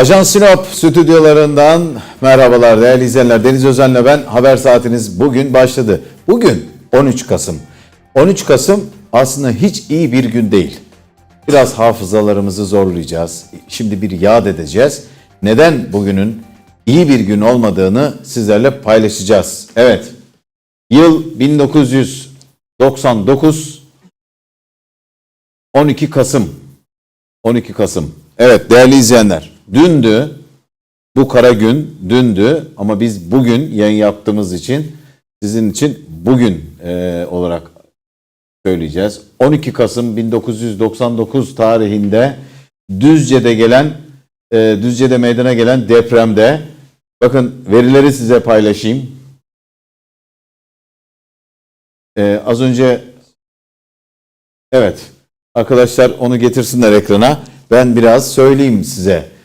Ajans Sinop stüdyolarından merhabalar değerli izleyenler. Deniz Özen'le ben haber saatiniz bugün başladı. Bugün 13 Kasım. 13 Kasım aslında hiç iyi bir gün değil. Biraz hafızalarımızı zorlayacağız. Şimdi bir yad edeceğiz. Neden bugünün iyi bir gün olmadığını sizlerle paylaşacağız. Evet. Yıl 1999 12 Kasım 12 Kasım. Evet değerli izleyenler. Dündü. Bu kara gün dündü ama biz bugün yayın yaptığımız için sizin için bugün e, olarak söyleyeceğiz. 12 Kasım 1999 tarihinde Düzce'de gelen e, Düzce'de meydana gelen depremde bakın verileri size paylaşayım. E, az önce evet arkadaşlar onu getirsinler ekrana. Ben biraz söyleyeyim size.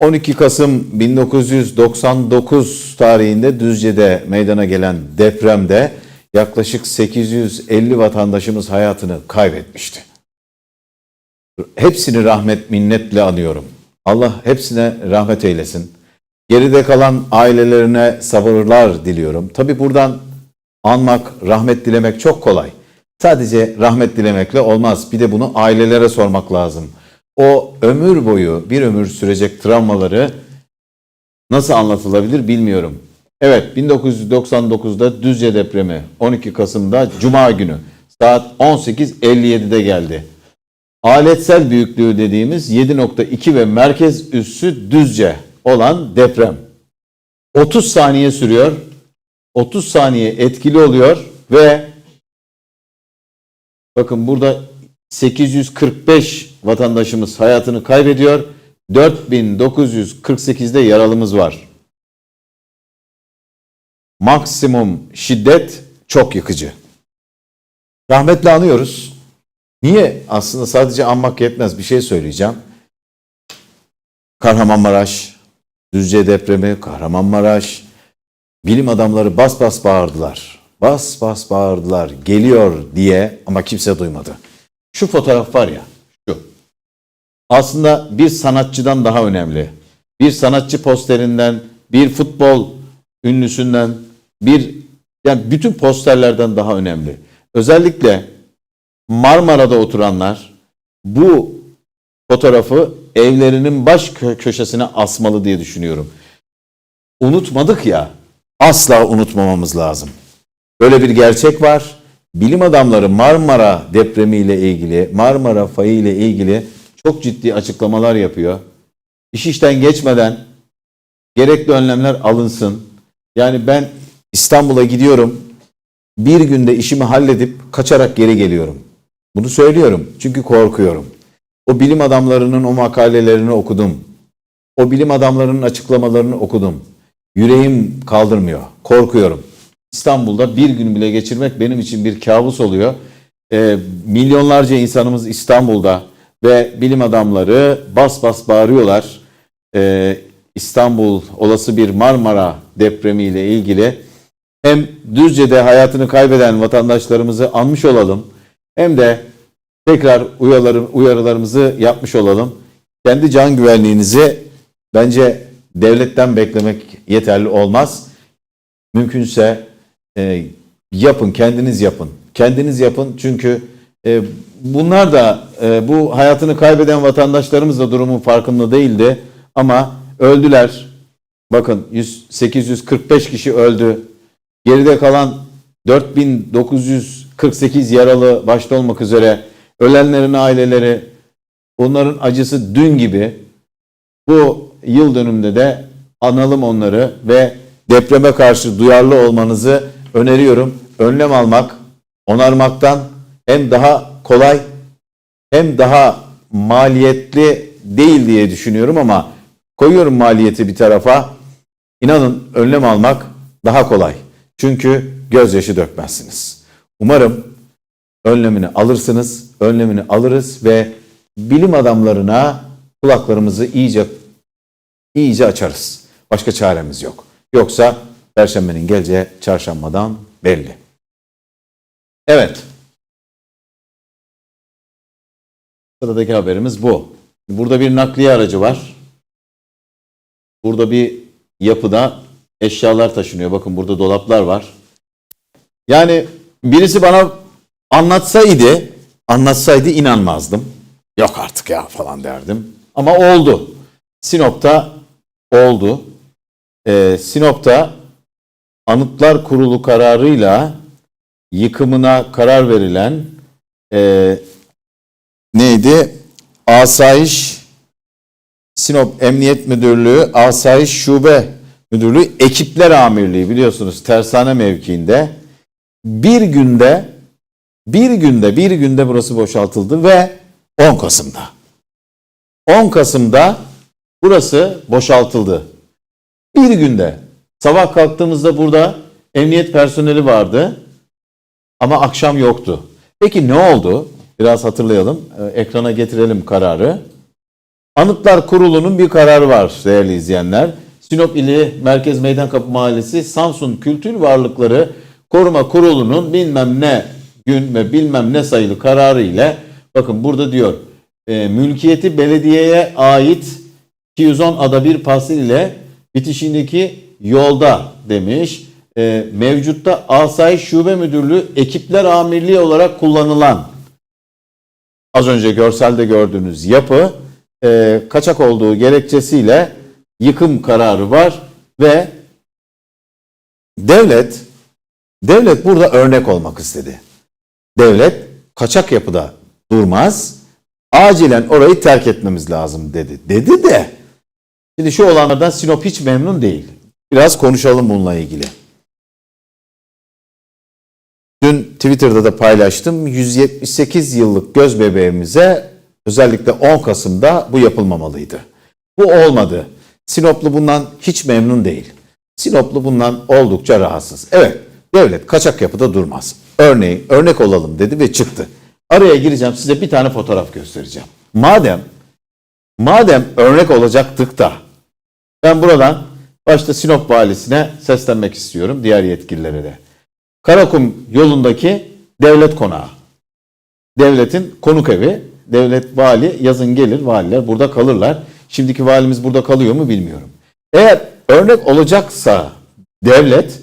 12 Kasım 1999 tarihinde Düzce'de meydana gelen depremde yaklaşık 850 vatandaşımız hayatını kaybetmişti. Hepsini rahmet minnetle anıyorum. Allah hepsine rahmet eylesin. Geride kalan ailelerine sabırlar diliyorum. Tabi buradan anmak, rahmet dilemek çok kolay. Sadece rahmet dilemekle olmaz. Bir de bunu ailelere sormak lazım. O ömür boyu bir ömür sürecek travmaları nasıl anlatılabilir bilmiyorum. Evet 1999'da Düzce depremi 12 Kasım'da Cuma günü saat 18.57'de geldi. Aletsel büyüklüğü dediğimiz 7.2 ve merkez üssü Düzce olan deprem. 30 saniye sürüyor. 30 saniye etkili oluyor ve bakın burada 845 vatandaşımız hayatını kaybediyor. 4948'de yaralımız var. Maksimum şiddet çok yıkıcı. Rahmetle anıyoruz. Niye? Aslında sadece anmak yetmez. Bir şey söyleyeceğim. Kahramanmaraş, Düzce depremi, Kahramanmaraş. Bilim adamları bas bas bağırdılar. Bas bas bağırdılar. Geliyor diye ama kimse duymadı. Şu fotoğraf var ya, şu. Aslında bir sanatçıdan daha önemli. Bir sanatçı posterinden, bir futbol ünlüsünden, bir yani bütün posterlerden daha önemli. Özellikle Marmara'da oturanlar bu fotoğrafı evlerinin baş kö- köşesine asmalı diye düşünüyorum. Unutmadık ya, asla unutmamamız lazım. Böyle bir gerçek var. Bilim adamları Marmara depremiyle ilgili, Marmara fayı ile ilgili çok ciddi açıklamalar yapıyor. İş işten geçmeden gerekli önlemler alınsın. Yani ben İstanbul'a gidiyorum. Bir günde işimi halledip kaçarak geri geliyorum. Bunu söylüyorum çünkü korkuyorum. O bilim adamlarının o makalelerini okudum. O bilim adamlarının açıklamalarını okudum. Yüreğim kaldırmıyor. Korkuyorum. İstanbul'da bir gün bile geçirmek benim için bir kabus oluyor. Ee, milyonlarca insanımız İstanbul'da ve bilim adamları bas bas bağırıyorlar. Ee, İstanbul olası bir Marmara depremiyle ilgili hem Düzce'de hayatını kaybeden vatandaşlarımızı anmış olalım hem de tekrar uyarıları, uyarılarımızı yapmış olalım. Kendi can güvenliğinizi bence devletten beklemek yeterli olmaz. Mümkünse e, yapın, kendiniz yapın. Kendiniz yapın çünkü e, bunlar da e, bu hayatını kaybeden vatandaşlarımız da durumun farkında değildi ama öldüler. Bakın 100, 845 kişi öldü. Geride kalan 4948 yaralı başta olmak üzere ölenlerin aileleri onların acısı dün gibi bu yıl dönümünde de analım onları ve depreme karşı duyarlı olmanızı öneriyorum. Önlem almak, onarmaktan hem daha kolay hem daha maliyetli değil diye düşünüyorum ama koyuyorum maliyeti bir tarafa. İnanın önlem almak daha kolay. Çünkü gözyaşı dökmezsiniz. Umarım önlemini alırsınız, önlemini alırız ve bilim adamlarına kulaklarımızı iyice iyice açarız. Başka çaremiz yok. Yoksa Perşembenin geleceği çarşambadan belli. Evet. Sıradaki haberimiz bu. Burada bir nakliye aracı var. Burada bir yapıda eşyalar taşınıyor. Bakın burada dolaplar var. Yani birisi bana anlatsaydı, anlatsaydı inanmazdım. Yok artık ya falan derdim. Ama oldu. Sinop'ta oldu. Ee, Sinop'ta Anıtlar Kurulu kararıyla yıkımına karar verilen e, neydi? Asayiş Sinop Emniyet Müdürlüğü Asayiş Şube Müdürlüğü Ekipler Amirliği biliyorsunuz tersane mevkiinde bir günde bir günde bir günde burası boşaltıldı ve 10 Kasım'da 10 Kasım'da burası boşaltıldı. Bir günde sabah kalktığımızda burada emniyet personeli vardı ama akşam yoktu. Peki ne oldu? Biraz hatırlayalım. Ee, Ekrana getirelim kararı. Anıtlar Kurulu'nun bir kararı var değerli izleyenler. Sinop ili Merkez Meydankapı Mahallesi Samsun Kültür Varlıkları Koruma Kurulu'nun bilmem ne gün ve bilmem ne sayılı kararı ile bakın burada diyor e, mülkiyeti belediyeye ait 210 ada bir parsil ile bitişindeki yolda demiş. E, mevcutta Asayiş Şube Müdürlüğü Ekipler Amirliği olarak kullanılan az önce görselde gördüğünüz yapı e, kaçak olduğu gerekçesiyle yıkım kararı var ve devlet devlet burada örnek olmak istedi. Devlet kaçak yapıda durmaz. Acilen orayı terk etmemiz lazım dedi. Dedi de şimdi şu olanlardan Sinop hiç memnun değil. Biraz konuşalım bununla ilgili. Dün Twitter'da da paylaştım. 178 yıllık göz bebeğimize özellikle 10 Kasım'da bu yapılmamalıydı. Bu olmadı. Sinoplu bundan hiç memnun değil. Sinoplu bundan oldukça rahatsız. Evet, devlet kaçak yapıda durmaz. Örneğin örnek olalım dedi ve çıktı. Araya gireceğim size bir tane fotoğraf göstereceğim. Madem madem örnek olacaktık da ben buradan başta Sinop valisine seslenmek istiyorum diğer yetkililere de. Karakum yolundaki devlet konağı. Devletin konuk evi. Devlet vali yazın gelir valiler burada kalırlar. Şimdiki valimiz burada kalıyor mu bilmiyorum. Eğer örnek olacaksa devlet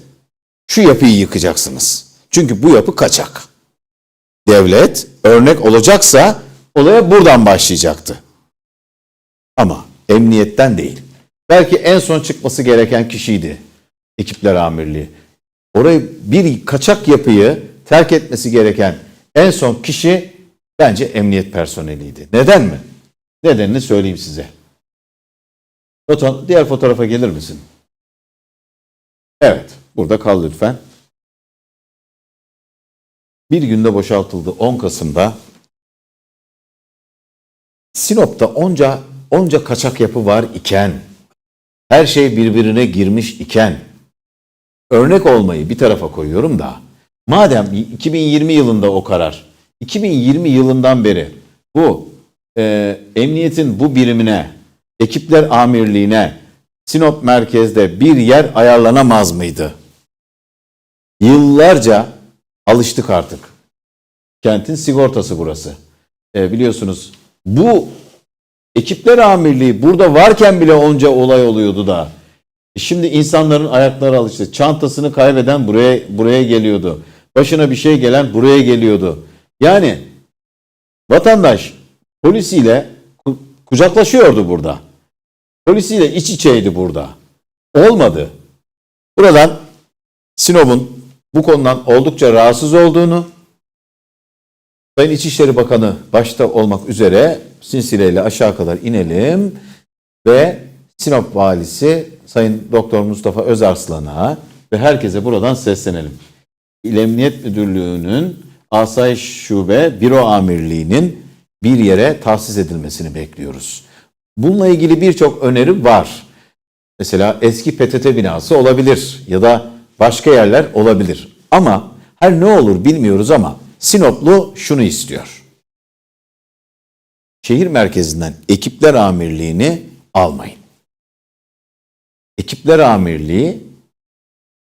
şu yapıyı yıkacaksınız. Çünkü bu yapı kaçak. Devlet örnek olacaksa olaya buradan başlayacaktı. Ama emniyetten değil. Belki en son çıkması gereken kişiydi. Ekipler Amirliği. Orayı bir kaçak yapıyı terk etmesi gereken en son kişi bence emniyet personeliydi. Neden mi? Nedenini söyleyeyim size. Diğer fotoğrafa gelir misin? Evet, burada kal lütfen. Bir günde boşaltıldı 10 Kasım'da. Sinop'ta onca onca kaçak yapı var iken, her şey birbirine girmiş iken, örnek olmayı bir tarafa koyuyorum da, madem 2020 yılında o karar, 2020 yılından beri bu e, emniyetin bu birimine, ekipler amirliğine Sinop merkezde bir yer ayarlanamaz mıydı? Yıllarca alıştık artık. Kentin sigortası burası. E, biliyorsunuz bu ekipler amirliği burada varken bile onca olay oluyordu da. Şimdi insanların ayakları alıştı. Çantasını kaybeden buraya buraya geliyordu. Başına bir şey gelen buraya geliyordu. Yani vatandaş polisiyle ku- kucaklaşıyordu burada. Polisiyle iç içeydi burada. Olmadı. Buradan Sinop'un bu konudan oldukça rahatsız olduğunu Sayın İçişleri Bakanı başta olmak üzere silsileyle aşağı kadar inelim ve Sinop Valisi Sayın Doktor Mustafa Özarslan'a ve herkese buradan seslenelim. İl Emniyet Müdürlüğü'nün Asayiş Şube Büro Amirliği'nin bir yere tahsis edilmesini bekliyoruz. Bununla ilgili birçok öneri var. Mesela eski PTT binası olabilir ya da başka yerler olabilir. Ama her ne olur bilmiyoruz ama Sinoplu şunu istiyor. Şehir merkezinden ekipler amirliğini almayın. Ekipler amirliği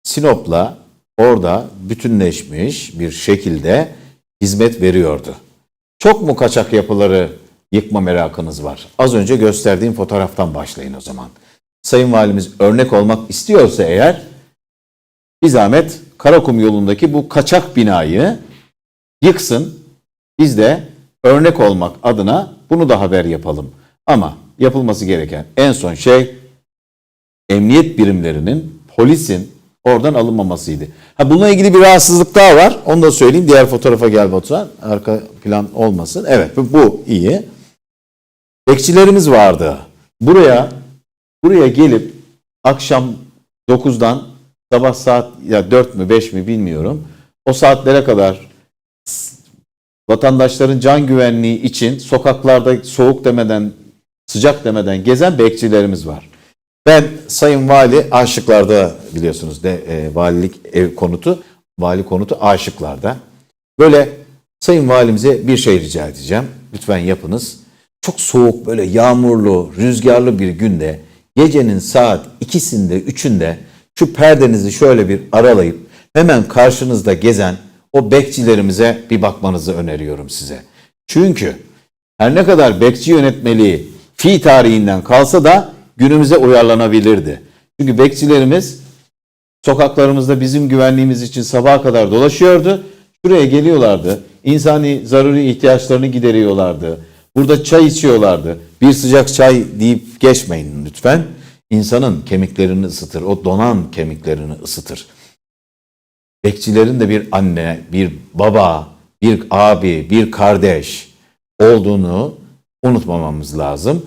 Sinop'la orada bütünleşmiş bir şekilde hizmet veriyordu. Çok mu kaçak yapıları yıkma merakınız var? Az önce gösterdiğim fotoğraftan başlayın o zaman. Sayın Valimiz örnek olmak istiyorsa eğer bir zahmet Karakum yolundaki bu kaçak binayı yıksın. Biz de örnek olmak adına bunu da haber yapalım. Ama yapılması gereken en son şey emniyet birimlerinin, polisin oradan alınmamasıydı. Ha bununla ilgili bir rahatsızlık daha var. Onu da söyleyeyim. Diğer fotoğrafa gel Batuhan. Arka plan olmasın. Evet bu, iyi. Bekçilerimiz vardı. Buraya buraya gelip akşam 9'dan sabah saat ya 4 mü 5 mi bilmiyorum. O saatlere kadar vatandaşların can güvenliği için sokaklarda soğuk demeden sıcak demeden gezen bekçilerimiz var. Ben Sayın Vali Aşıklar'da biliyorsunuz de e, valilik ev konutu, vali konutu Aşıklar'da. Böyle Sayın Valimize bir şey rica edeceğim. Lütfen yapınız. Çok soğuk böyle yağmurlu, rüzgarlı bir günde gecenin saat ikisinde, üçünde şu perdenizi şöyle bir aralayıp hemen karşınızda gezen o bekçilerimize bir bakmanızı öneriyorum size. Çünkü her ne kadar bekçi yönetmeliği fi tarihinden kalsa da günümüze uyarlanabilirdi. Çünkü bekçilerimiz sokaklarımızda bizim güvenliğimiz için sabaha kadar dolaşıyordu. Şuraya geliyorlardı. İnsani zaruri ihtiyaçlarını gideriyorlardı. Burada çay içiyorlardı. Bir sıcak çay deyip geçmeyin lütfen. İnsanın kemiklerini ısıtır. O donan kemiklerini ısıtır. Bekçilerin de bir anne, bir baba, bir abi, bir kardeş olduğunu unutmamamız lazım.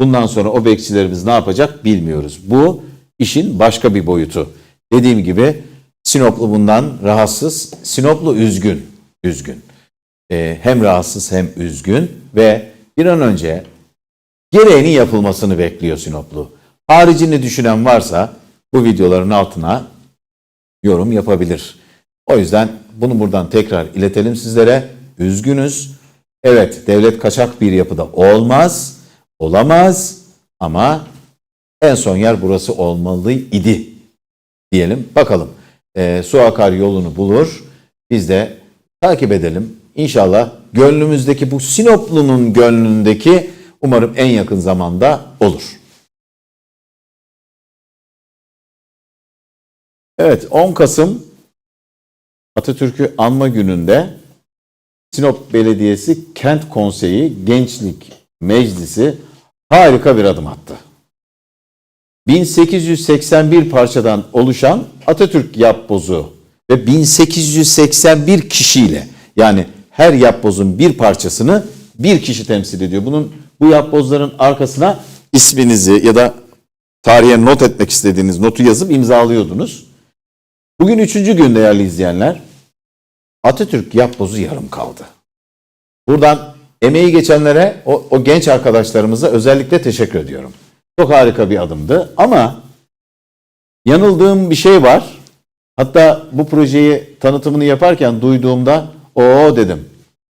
Bundan sonra o bekçilerimiz ne yapacak bilmiyoruz. Bu işin başka bir boyutu. Dediğim gibi Sinoplu bundan rahatsız, Sinoplu üzgün, üzgün. Ee, hem rahatsız hem üzgün ve bir an önce gereğinin yapılmasını bekliyor Sinoplu. Haricini düşünen varsa bu videoların altına yorum yapabilir. O yüzden bunu buradan tekrar iletelim sizlere. Üzgünüz. Evet devlet kaçak bir yapıda olmaz, olamaz ama en son yer burası olmalı idi diyelim. Bakalım Ee, su akar yolunu bulur. Biz de takip edelim. İnşallah gönlümüzdeki bu Sinoplunun gönlündeki umarım en yakın zamanda olur. Evet 10 Kasım Atatürk'ü anma gününde Sinop Belediyesi Kent Konseyi Gençlik Meclisi harika bir adım attı. 1881 parçadan oluşan Atatürk yapbozu ve 1881 kişiyle yani her yapbozun bir parçasını bir kişi temsil ediyor. Bunun bu yapbozların arkasına isminizi ya da tarihe not etmek istediğiniz notu yazıp imzalıyordunuz. Bugün üçüncü gün değerli izleyenler. Atatürk yapbozu yarım kaldı. Buradan emeği geçenlere, o, o genç arkadaşlarımıza özellikle teşekkür ediyorum. Çok harika bir adımdı ama yanıldığım bir şey var. Hatta bu projeyi tanıtımını yaparken duyduğumda o dedim.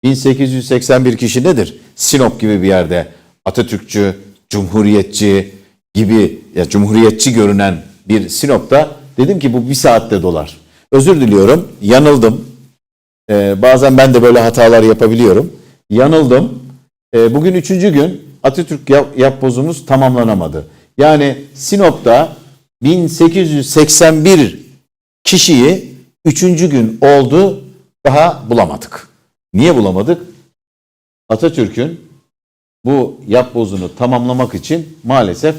1881 kişi nedir? Sinop gibi bir yerde Atatürkçü, Cumhuriyetçi gibi ya Cumhuriyetçi görünen bir Sinop'ta dedim ki bu bir saatte dolar. Özür diliyorum. Yanıldım. Ee, bazen ben de böyle hatalar yapabiliyorum. Yanıldım. Ee, bugün üçüncü gün Atatürk yap, yapbozumuz tamamlanamadı. Yani Sinop'ta 1881 kişiyi üçüncü gün oldu daha bulamadık. Niye bulamadık? Atatürk'ün bu yapbozunu tamamlamak için maalesef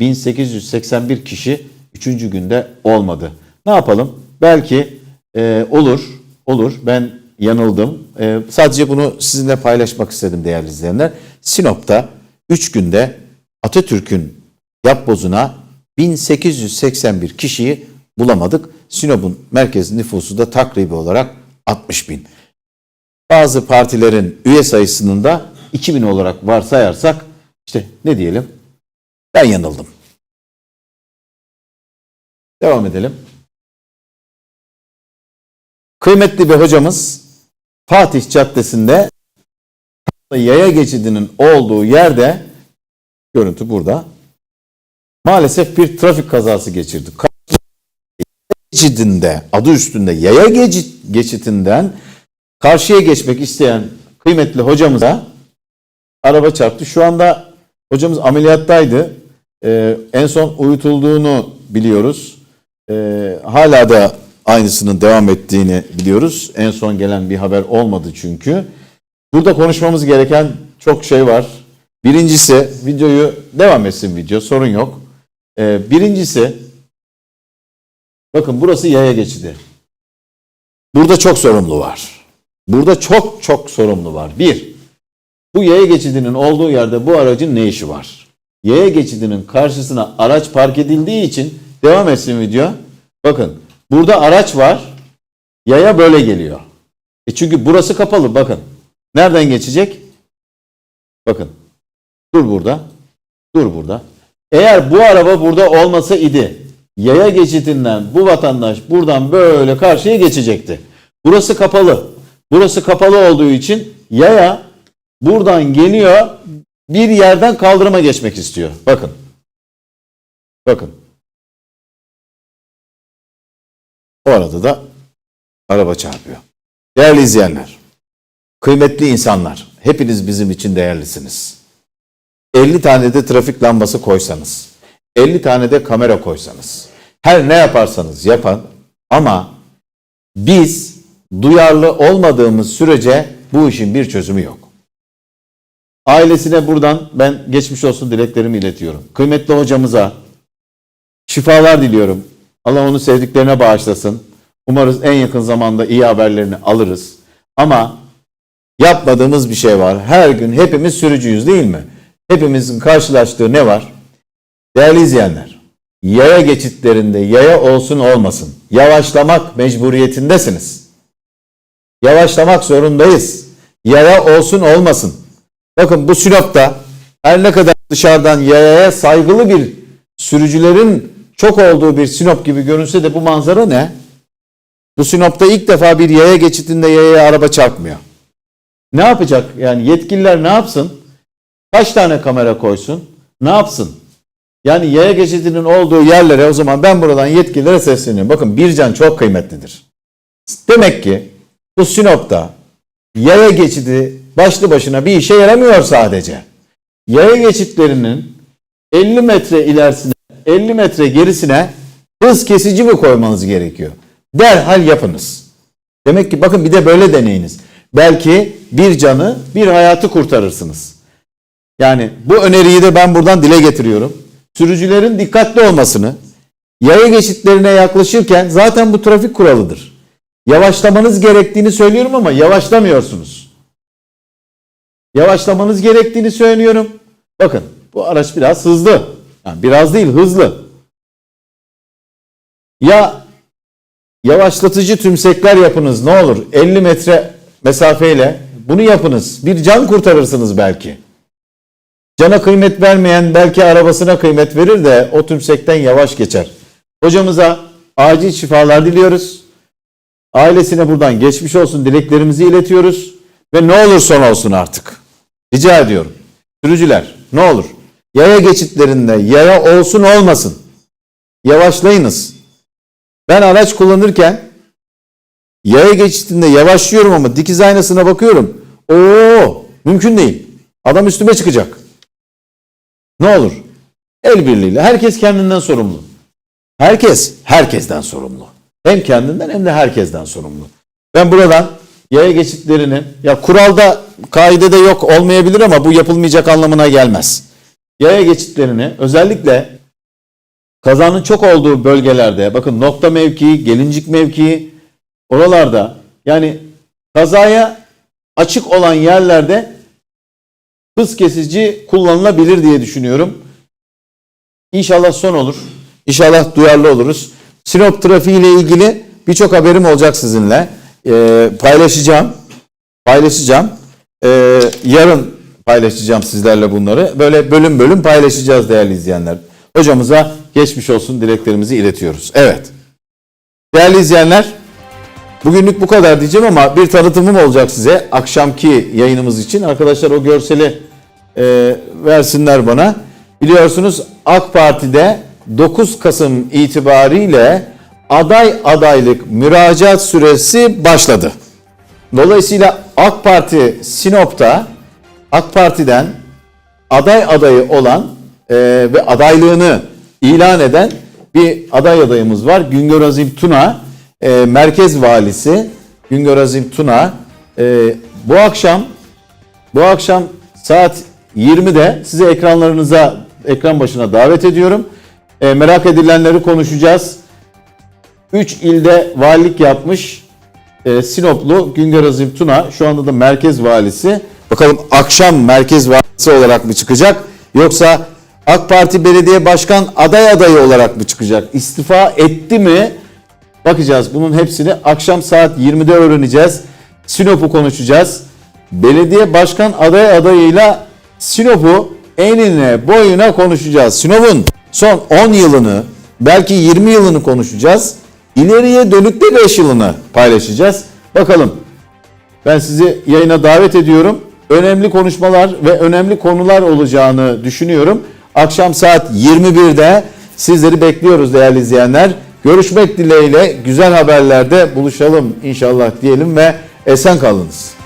1881 kişi üçüncü günde olmadı. Ne yapalım? Belki e, olur, olur. Ben yanıldım. E, sadece bunu sizinle paylaşmak istedim değerli izleyenler. Sinop'ta 3 günde Atatürk'ün yapbozuna 1881 kişiyi bulamadık. Sinop'un merkez nüfusu da takribi olarak 60 bin. Bazı partilerin üye sayısının da 2000 olarak varsayarsak işte ne diyelim ben yanıldım. Devam edelim. Kıymetli bir hocamız Fatih Caddesi'nde yaya geçidinin olduğu yerde görüntü burada. Maalesef bir trafik kazası geçirdi. Geçidinde adı üstünde yaya geçit, geçitinden karşıya geçmek isteyen kıymetli hocamıza araba çarptı. Şu anda hocamız ameliyattaydı. Ee, en son uyutulduğunu biliyoruz. Ee, hala da aynısının devam ettiğini biliyoruz. En son gelen bir haber olmadı çünkü. Burada konuşmamız gereken çok şey var. Birincisi videoyu devam etsin video sorun yok. Ee, birincisi bakın burası yaya geçidi. Burada çok sorumlu var. Burada çok çok sorumlu var. Bir, bu yaya geçidinin olduğu yerde bu aracın ne işi var? Yaya geçidinin karşısına araç park edildiği için devam etsin video. Bakın burada araç var. Yaya böyle geliyor. E çünkü burası kapalı bakın. Nereden geçecek? Bakın. Dur burada. Dur burada. Eğer bu araba burada olmasa idi yaya geçitinden bu vatandaş buradan böyle karşıya geçecekti. Burası kapalı. Burası kapalı olduğu için yaya buradan geliyor bir yerden kaldırıma geçmek istiyor. Bakın. Bakın. O arada da araba çarpıyor. Değerli izleyenler, kıymetli insanlar, hepiniz bizim için değerlisiniz. 50 tane de trafik lambası koysanız, 50 tane de kamera koysanız, her ne yaparsanız yapın ama biz duyarlı olmadığımız sürece bu işin bir çözümü yok. Ailesine buradan ben geçmiş olsun dileklerimi iletiyorum. Kıymetli hocamıza şifalar diliyorum. Allah onu sevdiklerine bağışlasın. Umarız en yakın zamanda iyi haberlerini alırız. Ama yapmadığımız bir şey var. Her gün hepimiz sürücüyüz değil mi? Hepimizin karşılaştığı ne var? Değerli izleyenler, yaya geçitlerinde yaya olsun olmasın. Yavaşlamak mecburiyetindesiniz. Yavaşlamak zorundayız. Yaya olsun olmasın. Bakın bu Sinop'ta her ne kadar dışarıdan yayaya saygılı bir sürücülerin çok olduğu bir Sinop gibi görünse de bu manzara ne? Bu Sinop'ta ilk defa bir yaya geçitinde yayaya araba çarpmıyor. Ne yapacak? Yani yetkililer ne yapsın? Kaç tane kamera koysun? Ne yapsın? Yani yaya geçidinin olduğu yerlere o zaman ben buradan yetkililere sesleniyorum. Bakın bir can çok kıymetlidir. Demek ki bu Sinop'ta yaya geçidi başlı başına bir işe yaramıyor sadece. Yaya geçitlerinin 50 metre ilerisine, 50 metre gerisine hız kesici mi koymanız gerekiyor? Derhal yapınız. Demek ki bakın bir de böyle deneyiniz. Belki bir canı, bir hayatı kurtarırsınız. Yani bu öneriyi de ben buradan dile getiriyorum. Sürücülerin dikkatli olmasını, yaya geçitlerine yaklaşırken zaten bu trafik kuralıdır. Yavaşlamanız gerektiğini söylüyorum ama yavaşlamıyorsunuz. Yavaşlamanız gerektiğini söylüyorum. Bakın bu araç biraz hızlı. Yani biraz değil hızlı. Ya yavaşlatıcı tümsekler yapınız ne olur 50 metre mesafeyle bunu yapınız. Bir can kurtarırsınız belki. Cana kıymet vermeyen belki arabasına kıymet verir de o tümsekten yavaş geçer. Hocamıza acil şifalar diliyoruz. Ailesine buradan geçmiş olsun dileklerimizi iletiyoruz. Ve ne olur son olsun artık. Rica ediyorum. Sürücüler ne olur. Yaya geçitlerinde yaya olsun olmasın. Yavaşlayınız. Ben araç kullanırken yaya geçitinde yavaşlıyorum ama dikiz aynasına bakıyorum. Oo, mümkün değil. Adam üstüme çıkacak. Ne olur? El birliğiyle. Herkes kendinden sorumlu. Herkes herkesten sorumlu. Hem kendinden hem de herkesten sorumlu. Ben buradan yaya geçitlerini ya kuralda kaidede yok olmayabilir ama bu yapılmayacak anlamına gelmez. Yaya geçitlerini özellikle kazanın çok olduğu bölgelerde bakın nokta mevkii, gelincik mevkii oralarda yani kazaya açık olan yerlerde hız kesici kullanılabilir diye düşünüyorum. İnşallah son olur. İnşallah duyarlı oluruz. Sinop trafiği ile ilgili birçok haberim olacak sizinle. Ee, paylaşacağım. Paylaşacağım. Ee, yarın paylaşacağım sizlerle bunları. Böyle bölüm bölüm paylaşacağız değerli izleyenler. Hocamıza geçmiş olsun dileklerimizi iletiyoruz. Evet. Değerli izleyenler, bugünlük bu kadar diyeceğim ama bir tanıtımım olacak size akşamki yayınımız için. Arkadaşlar o görseli e, versinler bana. Biliyorsunuz AK Parti'de 9 Kasım itibariyle aday adaylık müracaat süresi başladı. Dolayısıyla AK Parti Sinop'ta AK Parti'den aday adayı olan e, ve adaylığını ilan eden bir aday adayımız var. Güngör Azim Tuna, e, merkez valisi Güngör Azim Tuna. E, bu akşam bu akşam saat 20'de sizi ekranlarınıza ekran başına davet ediyorum. E, merak edilenleri konuşacağız. 3 ilde valilik yapmış e, Sinoplu Güngör Azim Tuna şu anda da merkez valisi. Bakalım akşam merkez valisi olarak mı çıkacak yoksa AK Parti Belediye Başkan aday adayı olarak mı çıkacak? İstifa etti mi? Bakacağız. Bunun hepsini akşam saat 20'de öğreneceğiz. Sinop'u konuşacağız. Belediye başkan aday adayıyla Sinop'u enine boyuna konuşacağız. Sinop'un son 10 yılını belki 20 yılını konuşacağız. İleriye dönük de 5 yılını paylaşacağız. Bakalım ben sizi yayına davet ediyorum. Önemli konuşmalar ve önemli konular olacağını düşünüyorum. Akşam saat 21'de sizleri bekliyoruz değerli izleyenler. Görüşmek dileğiyle güzel haberlerde buluşalım inşallah diyelim ve esen kalınız.